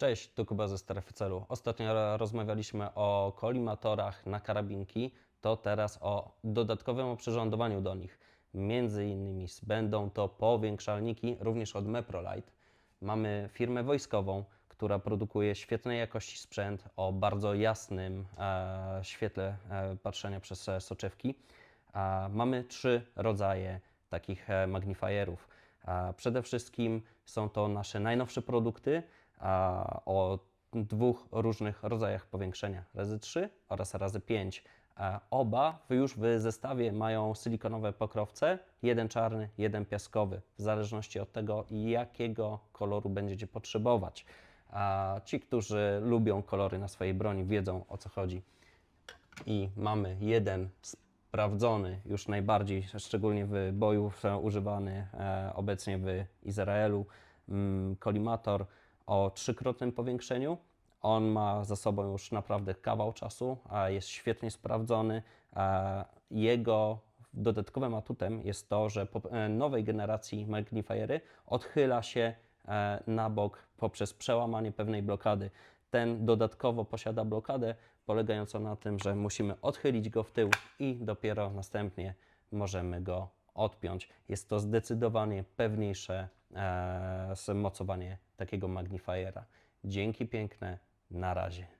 Cześć, tu Kuba ze Strefy Celu. Ostatnio ro- rozmawialiśmy o kolimatorach na karabinki, to teraz o dodatkowym oprzyrządowaniu do nich. Między innymi będą to powiększalniki, również od Meprolite. Mamy firmę wojskową, która produkuje świetnej jakości sprzęt o bardzo jasnym e, świetle e, patrzenia przez e, soczewki. A mamy trzy rodzaje takich e, magnifierów. A Przede wszystkim są to nasze najnowsze produkty o dwóch różnych rodzajach powiększenia, razy 3 oraz razy 5. A Oba już w zestawie mają silikonowe pokrowce, jeden czarny, jeden piaskowy, w zależności od tego, jakiego koloru będziecie potrzebować. Ci, którzy lubią kolory na swojej broni, wiedzą o co chodzi i mamy jeden sprawdzony, już najbardziej, szczególnie w boju używany e, obecnie w Izraelu, mm, kolimator o trzykrotnym powiększeniu. On ma za sobą już naprawdę kawał czasu, jest świetnie sprawdzony. Jego dodatkowym atutem jest to, że po e, nowej generacji magnifiery odchyla się e, na bok poprzez przełamanie pewnej blokady. Ten dodatkowo posiada blokadę polegającą na tym, że musimy odchylić go w tył i dopiero następnie możemy go odpiąć. Jest to zdecydowanie pewniejsze e, mocowanie takiego magnifiera. Dzięki piękne, na razie.